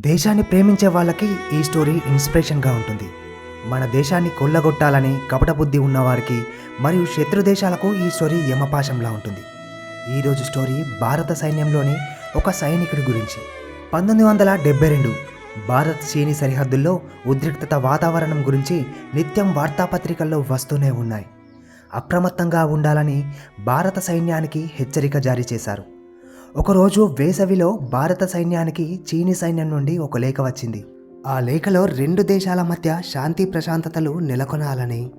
దేశాన్ని ప్రేమించే వాళ్ళకి ఈ స్టోరీ ఇన్స్పిరేషన్గా ఉంటుంది. మన దేశాన్ని కొల్లగొట్టాలని కపట బుద్ధి ఉన్నవారికి మరియు శత్రు దేశాలకు ఈ స్టోరీ యమపాశంలా ఉంటుంది. ఈరోజు స్టోరీ భారత సైన్యంలోని ఒక సైనికుడి గురించి. పంతొమ్మిది వందల డెబ్బై రెండు భారత్ చీనీ సరిహద్దుల్లో ఉద్రిక్తత వాతావరణం గురించి నిత్యం వార్తాపత్రికల్లో వస్తూనే ఉన్నాయి. అప్రమత్తంగా ఉండాలని భారత సైన్యానికి హెచ్చరిక జారీ చేశారు. ఒకరోజు వేసవిలో భారత సైన్యానికి చీనీ సైన్యం నుండి ఒక లేఖ వచ్చింది. ఆ లేఖలో రెండు దేశాల మధ్య శాంతి ప్రశాంతతలు నెలకొనాలని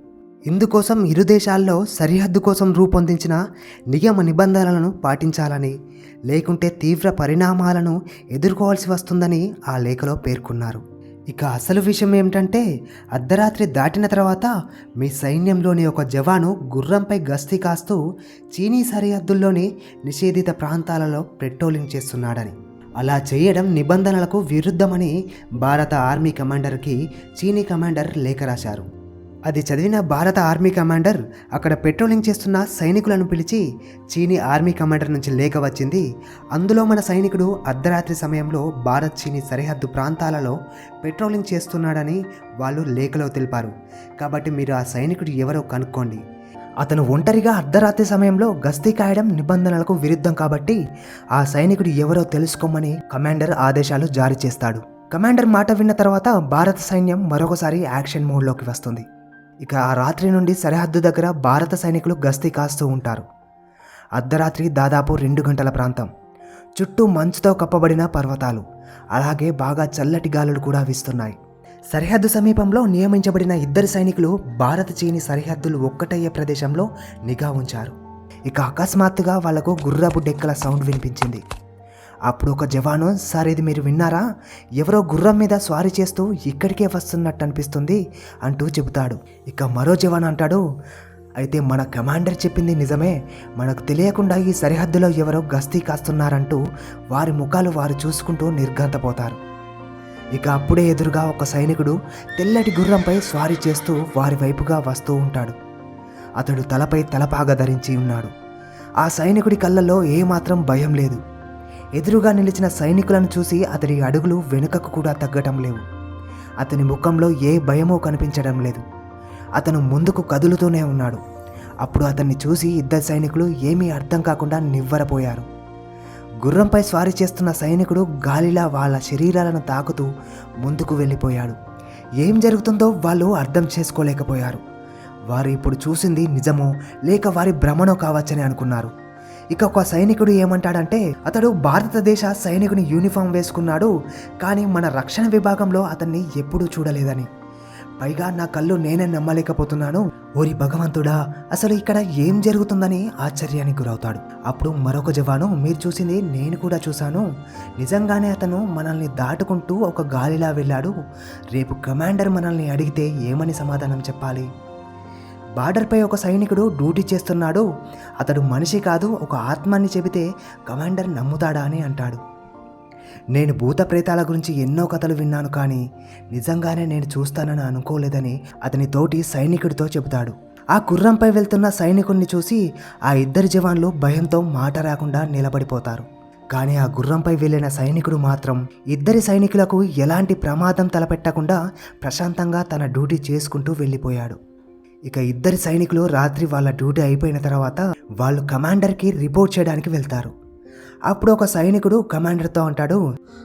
ఇందుకోసం ఇరు దేశాల్లో సరిహద్దు కోసం రూపొందించిన నియమ నిబంధనలను పాటించాలని లేకుంటే తీవ్ర పరిణామాలను ఎదుర్కోవాల్సి వస్తుందని ఆ లేఖలో పేర్కొన్నారు. ఇక అసలు విషయం ఏమిటంటే అర్ధరాత్రి దాటిన తర్వాత మీ సైన్యంలోని ఒక జవాను గుర్రంపై గస్తీ కాస్తూ చీనీ సరిహద్దుల్లోని నిషేధిత ప్రాంతాలలో పెట్రోలింగ్ చేస్తున్నాడని. అలా చేయడం నిబంధనలకు విరుద్ధమని భారత ఆర్మీ కమాండర్కి చీనీ కమాండర్ లేఖ రాశారు. అది చదివిన భారత ఆర్మీ కమాండర్ అక్కడ పెట్రోలింగ్ చేస్తున్న సైనికులను పిలిచి చీనీ ఆర్మీ కమాండర్ నుంచి లేఖ వచ్చింది. అందులో మన సైనికుడు అర్ధరాత్రి సమయంలో భారత్ చీనీ సరిహద్దు ప్రాంతాలలో పెట్రోలింగ్ చేస్తున్నాడని వాళ్ళు లేఖలో తెలిపారు. కాబట్టి మీరు ఆ సైనికుడు ఎవరో కనుక్కోండి. అతను ఒంటరిగా అర్ధరాత్రి సమయంలో గస్తీ కాయడం నిబంధనలకు విరుద్ధం కాబట్టి ఆ సైనికుడు ఎవరో తెలుసుకోమని కమాండర్ ఆదేశాలు జారీ చేస్తాడు. కమాండర్ మాట విన్న తర్వాత భారత సైన్యం మరొకసారి యాక్షన్ మోడ్లోకి వస్తుంది. ఇక ఆ రాత్రి నుండి సరిహద్దు దగ్గర భారత సైనికులు గస్తీ కాస్తూ ఉంటారు. అర్ధరాత్రి దాదాపు రెండు గంటల ప్రాంతం. చుట్టూ మంచుతో కప్పబడిన పర్వతాలు. అలాగే బాగా చల్లటి గాలులు కూడా వీస్తున్నాయి. సరిహద్దు సమీపంలో నియమించబడిన ఇద్దరు సైనికులు భారత చీని సరిహద్దులు ఒక్కటయ్యే ప్రదేశంలో నిఘా ఉంచారు. ఇక అకస్మాత్తుగా వాళ్ళకు గుర్రపు డెక్కల సౌండ్ వినిపించింది. అప్పుడు ఒక జవాను సార్ ఇది మీరు విన్నారా? ఎవరో గుర్రం మీద స్వారీ చేస్తూ ఇక్కడికే వస్తున్నట్టు అనిపిస్తుంది అంటూ చెబుతాడు. ఇక మరో జవాన్ అంటాడు అయితే మన కమాండర్ చెప్పింది నిజమే. మనకు తెలియకుండా ఈ సరిహద్దులో ఎవరో గస్తీ కాస్తున్నారంటూ వారి ముఖాలు వారు చూసుకుంటూ నిర్ఘాంతపోతారు. ఇక అప్పుడే ఎదురుగా ఒక సైనికుడు తెల్లటి గుర్రంపై స్వారీ చేస్తూ వారి వైపుగా వస్తూ ఉంటాడు. అతడు తలపై తలపాగా ధరించి ఉన్నాడు. ఆ సైనికుడి కళ్ళల్లో ఏమాత్రం భయం లేదు. ఎదురుగా నిలిచిన సైనికులను చూసి అతడి అడుగులు వెనుకకు కూడా తగ్గటం లేవు. అతని ముఖంలో ఏ భయమో కనిపించడం లేదు. అతను ముందుకు కదులుతూనే ఉన్నాడు. అప్పుడు అతన్ని చూసి ఇద్దరు సైనికులు ఏమీ అర్థం కాకుండా నివ్వరపోయారు. గుర్రంపై స్వారీ చేస్తున్న సైనికుడు గాలిలా వాళ్ళ శరీరాలను తాకుతూ ముందుకు వెళ్ళిపోయాడు. ఏం జరుగుతుందో వాళ్ళు అర్థం చేసుకోలేకపోయారు. వారు ఇప్పుడు చూసింది నిజమో లేక వారి భ్రమణో కావచ్చని అనుకున్నారు. ఇక ఒక సైనికుడు ఏమంటాడంటే అతడు భారతదేశ సైనికుని యూనిఫామ్ వేసుకున్నాడు కానీ మన రక్షణ విభాగంలో అతన్ని ఎప్పుడూ చూడలేదని. పైగా నా కళ్ళు నేనే నమ్మలేకపోతున్నాను. ఓరి భగవంతుడా అసలు ఇక్కడ ఏం జరుగుతుందని ఆశ్చర్యానికి గురవుతాడు. అప్పుడు మరొక జవాను మీరు చూసింది నేను కూడా చూశాను. నిజంగానే అతను మనల్ని దాటుకుంటూ ఒక గాలిలా వెళ్ళాడు. రేపు కమాండర్ మనల్ని అడిగితే ఏమని సమాధానం చెప్పాలి? బార్డర్పై ఒక సైనికుడు డ్యూటీ చేస్తున్నాడు. అతడు మనిషి కాదు ఒక ఆత్మని చెబితే కమాండర్ నమ్ముతాడా అని అంటాడు. నేను భూత ప్రేతాల గురించి ఎన్నో కథలు విన్నాను కానీ నిజంగానే నేను చూస్తానని అనుకోలేదని అతని తోటి సైనికుడితో చెబుతాడు. ఆ గుర్రంపై వెళ్తున్న సైనికుడిని చూసి ఆ ఇద్దరు జవాన్లు భయంతో మాట రాకుండా నిలబడిపోతారు. కానీ ఆ గుర్రంపై వెళ్ళిన సైనికుడు మాత్రం ఇద్దరి సైనికులకు ఎలాంటి ప్రమాదం తలపెట్టకుండా ప్రశాంతంగా తన డ్యూటీ చేసుకుంటూ వెళ్ళిపోయాడు. ఇక ఇద్దరి సైనికులు రాత్రి వాళ్ళ డ్యూటీ అయిపోయిన తర్వాత వాళ్ళు కమాండర్కి రిపోర్ట్ చేయడానికి వెళ్తారు. అప్పుడు ఒక సైనికుడు కమాండర్తో అంటాడు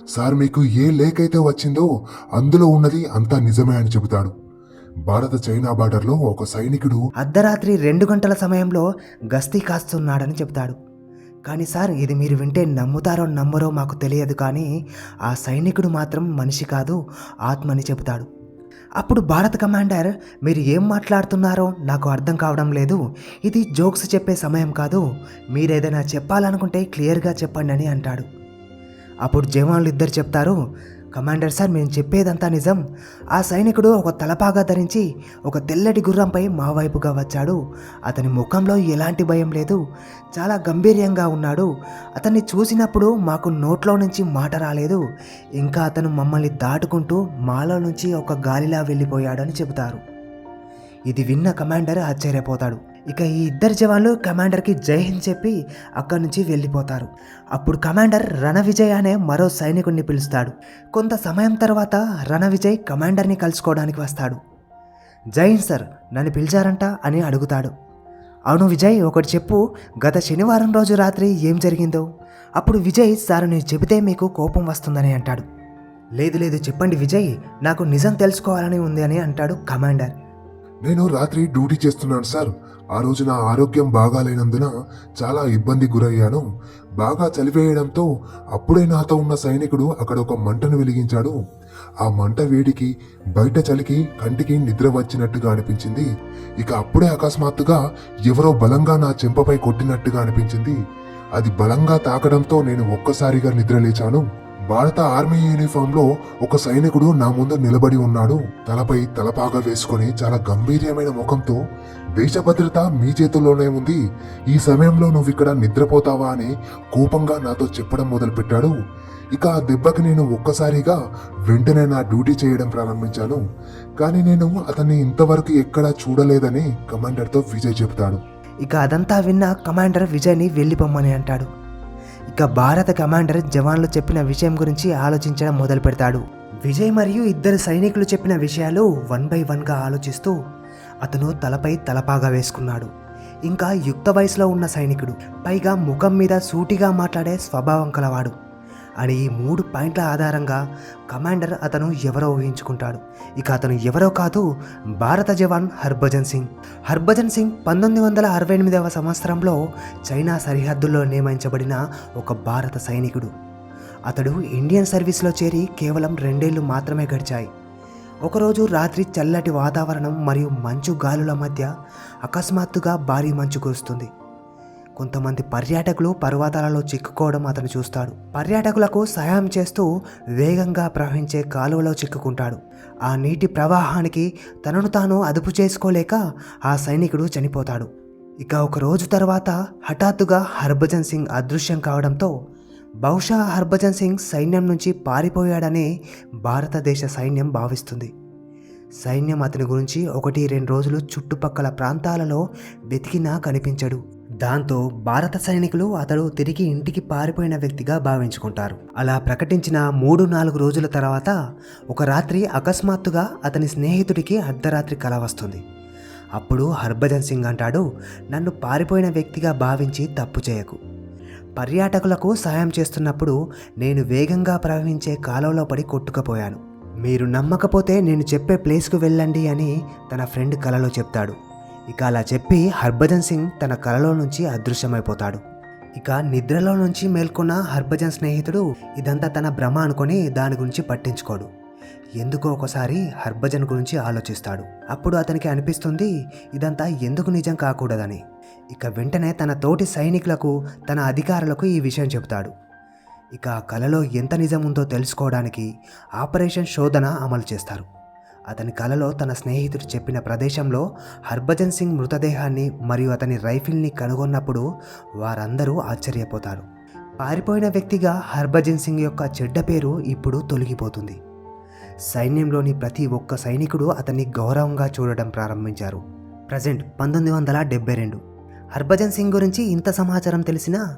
సార్ మీకు ఏ లేఖ అయితే వచ్చిందో అందులో ఉన్నది అంతా నిజమే అని చెబుతాడు. భారత చైనా బార్డర్లో ఒక సైనికుడు అర్ధరాత్రి రెండు గంటల సమయంలో గస్తీ కాస్తున్నాడని చెప్తాడు కానీ సార్ ఇది మీరు వింటే నమ్ముతారో నమ్మరో మాకు తెలియదు కానీ ఆ సైనికుడు మాత్రం మనిషి కాదు ఆత్మని చెబుతాడు. అప్పుడు భారత కమాండర్ మీరు ఏం మాట్లాడుతున్నారో నాకు అర్థం కావడం లేదు. ఇది జోక్స్ చెప్పే సమయం కాదు. మీరేదైనా చెప్పాలనుకుంటే క్లియర్గా చెప్పండి అని అంటాడు. అప్పుడు జవాన్లు ఇద్దరు చెప్తారు కమాండర్ సార్ మేము చెప్పేదంతా నిజం. ఆ సైనికుడు ఒక తలపాగా ధరించి ఒక తెల్లటి గుర్రంపై మా వైపుగా వచ్చాడు. అతని ముఖంలో ఎలాంటి భయం లేదు. చాలా గంభీర్యంగా ఉన్నాడు. అతన్ని చూసినప్పుడు మాకు నోట్లో నుంచి మాట రాలేదు. ఇంకా అతను మమ్మల్ని దాటుకుంటూ మాలో నుంచి ఒక గాలిలా వెళ్ళిపోయాడని చెబుతారు. ఇది విన్న కమాండర్ ఆశ్చర్యపోతాడు. ఇక ఈ ఇద్దరు జవాన్లు కమాండర్కి జై హింద్ చెప్పి అక్కడి నుంచి వెళ్ళిపోతారు. అప్పుడు కమాండర్ రణవిజయ్ అనే మరో సైనికుడిని పిలుస్తాడు. కొంత సమయం తర్వాత రణ విజయ్ కమాండర్ని కలుసుకోవడానికి వస్తాడు. జై హింద్ సార్ నన్ను పిలిచారంట అని అడుగుతాడు. అవును విజయ్ ఒకటి చెప్పు గత శనివారం రోజు రాత్రి ఏం జరిగిందో? అప్పుడు విజయ్ సార్ నేను చెబితే మీకు కోపం వస్తుందని అంటాడు. లేదు లేదు చెప్పండి విజయ్ నాకు నిజం తెలుసుకోవాలని ఉంది అని అంటాడు కమాండర్. నేను రాత్రి డ్యూటీ చేస్తున్నాను సార్. ఆ రోజు నా ఆరోగ్యం బాగాలేనందున చాలా ఇబ్బంది గురయ్యాను. బాగా చలివేయడంతో అప్పుడే నాతో ఉన్న సైనికుడు అక్కడ ఒక మంటను వెలిగించాడు. ఆ మంట వేడికి బయట చలికి కంటికి నిద్ర వచ్చినట్టుగా అనిపించింది. ఇక అప్పుడే అకస్మాత్తుగా ఎవరో బలంగా నా చెంపపై కొట్టినట్టుగా అనిపించింది. అది బలంగా తాకడంతో నేను ఒక్కసారిగా నిద్రలేచాను. భారత ఆర్మీ యూనిఫామ్లో ఒక సైనికుడు నా ముందు నిలబడి ఉన్నాడు. తలపై తలపాగా వేసుకొని చాలా గంభీర్యమైన ముఖంతో దేశ భద్రత మీ చేతుల్లోనే ఉంది. ఈ సమయంలో నువ్వు ఇక్కడ నిద్రపోతావా అని కోపంగా నాతో చెప్పడం మొదలుపెట్టాడు. ఇక ఆ దెబ్బకి నేను ఒక్కసారిగా వెంటనే నా డ్యూటీ చేయడం ప్రారంభించాను. కానీ నేను అతన్ని ఇంతవరకు ఎక్కడా చూడలేదని కమాండర్తో విజయ్ చెబుతాడు. ఇక అదంతా విన్న కమాండర్ విజయ్ని వెళ్ళిపోమ్మని అంటాడు. ఇక భారత కమాండర్ జవాన్లు చెప్పిన విషయం గురించి ఆలోచించడం మొదలు పెడతాడు. విజయ్ మరియు ఇద్దరు సైనికులు చెప్పిన విషయాలు వన్ బై వన్గా ఆలోచిస్తూ అతను తలపై తలపాగా వేసుకున్నాడు. ఇంకా యుక్త వయసులో ఉన్న సైనికుడు పైగా ముఖం మీద సూటిగా మాట్లాడే స్వభావం కలవాడు. అని ఈ మూడు పాయింట్ల ఆధారంగా కమాండర్ అతను ఎవరో ఊహించుకుంటాడు. ఇక అతను ఎవరో కాదు భారత జవాన్ హర్భజన్ సింగ్. హర్భజన్ సింగ్ పంతొమ్మిది వందల అరవై ఎనిమిదవ సంవత్సరంలో చైనా సరిహద్దుల్లో నియమించబడిన ఒక భారత సైనికుడు. అతడు ఇండియన్ సర్వీస్లో చేరి కేవలం రెండేళ్ళు మాత్రమే గడిచాయి. ఒకరోజు రాత్రి చల్లటి వాతావరణం మరియు మంచు గాలుల మధ్య అకస్మాత్తుగా భారీ మంచు కురుస్తుంది. కొంతమంది పర్యాటకులు పర్వతాలలో చిక్కుకోవడం అతను చూస్తాడు. పర్యాటకులకు సహాయం చేస్తూ వేగంగా ప్రవహించే కాలువలో చిక్కుకుంటాడు. ఆ నీటి ప్రవాహానికి తనను తాను అదుపు చేసుకోలేక ఆ సైనికుడు చనిపోతాడు. ఇక ఒక రోజు తర్వాత హఠాత్తుగా హర్భజన్ సింగ్ అదృశ్యం కావడంతో బహుశా హర్భజన్ సింగ్ సైన్యం నుంచి పారిపోయాడని భారతదేశ సైన్యం భావిస్తుంది. సైన్యం అతని గురించి ఒకటి రెండు రోజులు చుట్టుపక్కల ప్రాంతాలలో వెతికినా కనిపించడు. దాంతో భారత సైనికులు అతడు తిరిగి ఇంటికి పారిపోయిన వ్యక్తిగా భావించుకుంటారు. అలా ప్రకటించిన మూడు నాలుగు రోజుల తర్వాత ఒక రాత్రి అకస్మాత్తుగా అతని స్నేహితుడికి అర్ధరాత్రి కల వస్తుంది. అప్పుడు హర్భజన్ సింగ్ అంటాడు నన్ను పారిపోయిన వ్యక్తిగా భావించి తప్పు చేయకు. పర్యాటకులకు సాయం చేస్తున్నప్పుడు నేను వేగంగా ప్రవహించే కాలంలో పడి కొట్టుకుపోయాను. మీరు నమ్మకపోతే నేను చెప్పే ప్లేస్కు వెళ్ళండి అని తన ఫ్రెండ్ కలలో చెప్తాడు. ఇక అలా చెప్పి హర్భజన్ సింగ్ తన కలలో నుంచి అదృశ్యమైపోతాడు. ఇక నిద్రలో నుంచి మేల్కొన్న హర్భజన్ స్నేహితుడు ఇదంతా తన భ్రమ అనుకొని దాని గురించి పట్టించుకోడు. ఎందుకో ఒకసారి హర్భజన్ గురించి ఆలోచిస్తాడు. అప్పుడు అతనికి అనిపిస్తుంది ఇదంతా ఎందుకు నిజం కాకూడదని. ఇక వెంటనే తన తోటి సైనికులకు తన అధికారులకు ఈ విషయం చెబుతాడు. ఇక ఆ కలలో ఎంత నిజం ఉందో తెలుసుకోవడానికి ఆపరేషన్ శోధన అమలు చేస్తారు. అతని కలలో తన స్నేహితుడు చెప్పిన ప్రదేశంలో హర్భజన్ సింగ్ మృతదేహాన్ని మరియు అతని రైఫిల్ని కనుగొన్నప్పుడు వారందరూ ఆశ్చర్యపోతారు. పారిపోయిన వ్యక్తిగా హర్భజన్ సింగ్ యొక్క చెడ్డ పేరు ఇప్పుడు తొలగిపోతుంది. సైన్యంలోని ప్రతి ఒక్క సైనికుడు అతన్ని గౌరవంగా చూడడం ప్రారంభించారు. ప్రజెంట్ పంతొమ్మిది వందల డెబ్బై రెండు. హర్భజన్ సింగ్ గురించి ఇంత సమాచారం తెలిసినా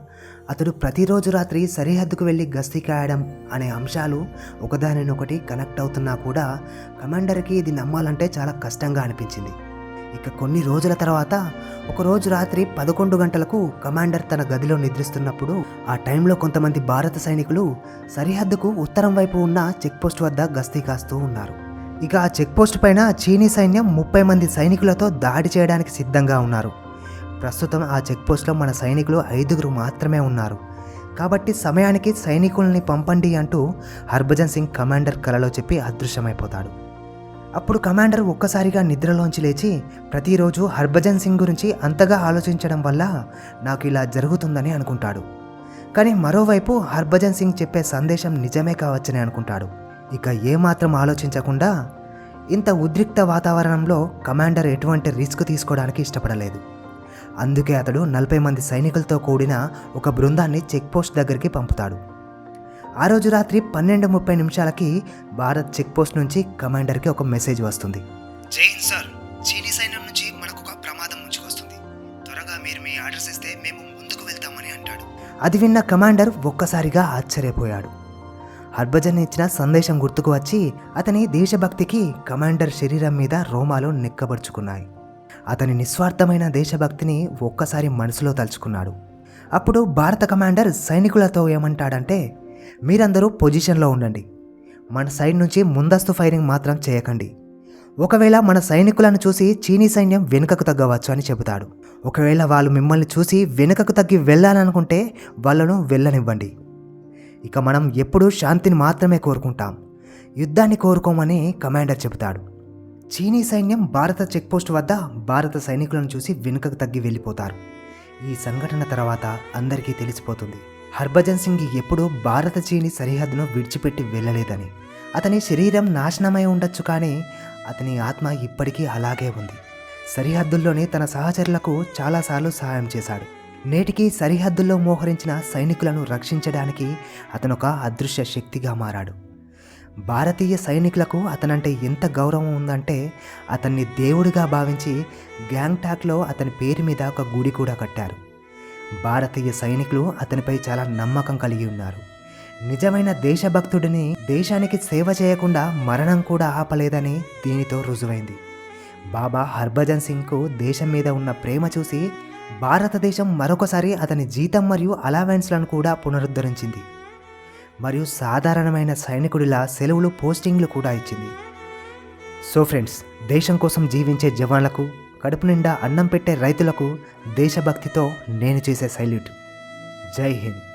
అతడు ప్రతిరోజు రాత్రి సరిహద్దుకు వెళ్ళి గస్తీ కాయడం అనే అంశాలు ఒకదానినొకటి కనెక్ట్ అవుతున్నా కూడా కమాండర్కి ఇది నమ్మాలంటే చాలా కష్టంగా అనిపించింది. ఇక కొన్ని రోజుల తర్వాత ఒకరోజు రాత్రి పదకొండు గంటలకు కమాండర్ తన గదిలో నిద్రిస్తున్నప్పుడు ఆ టైంలో కొంతమంది భారత సైనికులు సరిహద్దుకు ఉత్తరం వైపు ఉన్న చెక్పోస్ట్ వద్ద గస్తీ కాస్తూ ఉన్నారు. ఇక ఆ చెక్పోస్ట్ పైన చీనీ సైన్యం ముప్పై మంది సైనికులతో దాడి చేయడానికి సిద్ధంగా ఉన్నారు. ప్రస్తుతం ఆ చెక్పోస్ట్లో మన సైనికులు ఐదుగురు మాత్రమే ఉన్నారు. కాబట్టి సమయానికి సైనికుల్ని పంపండి అంటూ హర్భజన్ సింగ్ కమాండర్ కలలో చెప్పి అదృశ్యమైపోతాడు. అప్పుడు కమాండర్ ఒక్కసారిగా నిద్రలోంచి లేచి ప్రతిరోజు హర్భజన్ సింగ్ గురించి అంతగా ఆలోచించడం వల్ల నాకు ఇలా జరుగుతుందని అనుకుంటాడు. కానీ మరోవైపు హర్భజన్ సింగ్ చెప్పే సందేశం నిజమే కావచ్చని అనుకుంటాడు. ఇక ఏమాత్రం ఆలోచించకుండా ఇంత ఉద్రిక్త వాతావరణంలో కమాండర్ ఎటువంటి రిస్క్ తీసుకోవడానికి ఇష్టపడలేదు. అందుకే అతడు నలభై మంది సైనికులతో కూడిన ఒక బృందాన్ని చెక్పోస్ట్ దగ్గరికి పంపుతాడు. ఆ రోజు రాత్రి పన్నెండు ముప్పై నిమిషాలకి భారత్ చెక్పోస్ట్ నుంచి కమాండర్కి ఒక మెసేజ్ వస్తుంది. జైన్ సార్ చీనీ సైన్యం నుంచి మనకు ఒక ప్రమాదం ముంచుకొస్తుంది. త్వరగా మీరు మీ ఆర్డర్స్ ఇస్తే మేము ముందుకు వెళ్తామని అంటాడు. అది విన్న కమాండర్ ఒక్కసారిగా ఆశ్చర్యపోయాడు. హర్భజన్ ఇచ్చిన సందేశం గుర్తుకు వచ్చి అతని దేశభక్తికి కమాండర్ శరీరం మీద రోమాలు నిక్కబడుచుకున్నాయి అతని నిస్వార్థమైన దేశభక్తిని ఒక్కసారి మనసులో తలుచుకున్నాడు. అప్పుడు భారత కమాండర్ సైనికులతో ఏమంటాడంటే మీరందరూ పొజిషన్లో ఉండండి. మన సైడ్ నుంచి ముందస్తు ఫైరింగ్ మాత్రం చేయకండి. ఒకవేళ మన సైనికులను చూసి చీనీ సైన్యం వెనుకకు తగ్గవచ్చు అని చెబుతాడు. ఒకవేళ వాళ్ళు మిమ్మల్ని చూసి వెనుకకు తగ్గి వెళ్ళాలనుకుంటే వాళ్ళను వెళ్ళనివ్వండి. ఇక మనం ఎప్పుడూ శాంతిని మాత్రమే కోరుకుంటాం. యుద్ధాన్ని కోరుకోమని కమాండర్ చెబుతాడు. చీనీ సైన్యం భారత చెక్పోస్ట్ వద్ద భారత సైనికులను చూసి వెనుకకు తగ్గి వెళ్ళిపోతారు. ఈ సంఘటన తర్వాత అందరికీ తెలిసిపోతుంది. హర్భజన్ సింగ్ ఎప్పుడూ భారత చీనీ సరిహద్దును విడిచిపెట్టి వెళ్ళలేదని. అతని శరీరం నాశనమై ఉండొచ్చు కానీ అతని ఆత్మ ఇప్పటికీ అలాగే ఉంది. సరిహద్దుల్లోనే తన సహచరులకు చాలాసార్లు సహాయం చేశాడు. నేటికి సరిహద్దుల్లో మోహరించిన సైనికులను రక్షించడానికి అతనొక అదృశ్య శక్తిగా మారాడు. భారతీయ సైనికులకు అతనంటే ఎంత గౌరవం ఉందంటే అతన్ని దేవుడిగా భావించి గ్యాంగ్టాక్లో అతని పేరు మీద ఒక గుడి కూడా కట్టారు. భారతీయ సైనికులు అతనిపై చాలా నమ్మకం కలిగి ఉన్నారు. నిజమైన దేశభక్తుడిని దేశానికి సేవ చేయకుండా మరణం కూడా ఆపలేదని దీనితో రుజువైంది. బాబా హర్భజన్ సింగ్కు దేశం మీద ఉన్న ప్రేమ చూసి భారతదేశం మరొకసారి అతని జీతం మరియు అలావెన్స్లను కూడా పునరుద్ధరించింది. మరియు సాధారణమైన సైనికుడిలా సెలవులు పోస్టింగ్లు కూడా ఇచ్చింది. సో ఫ్రెండ్స్ దేశం కోసం జీవించే జవాన్లకు కడుపు నిండా అన్నం పెట్టే రైతులకు దేశభక్తితో నేను చేసే సైల్యూట్. జై హింద్.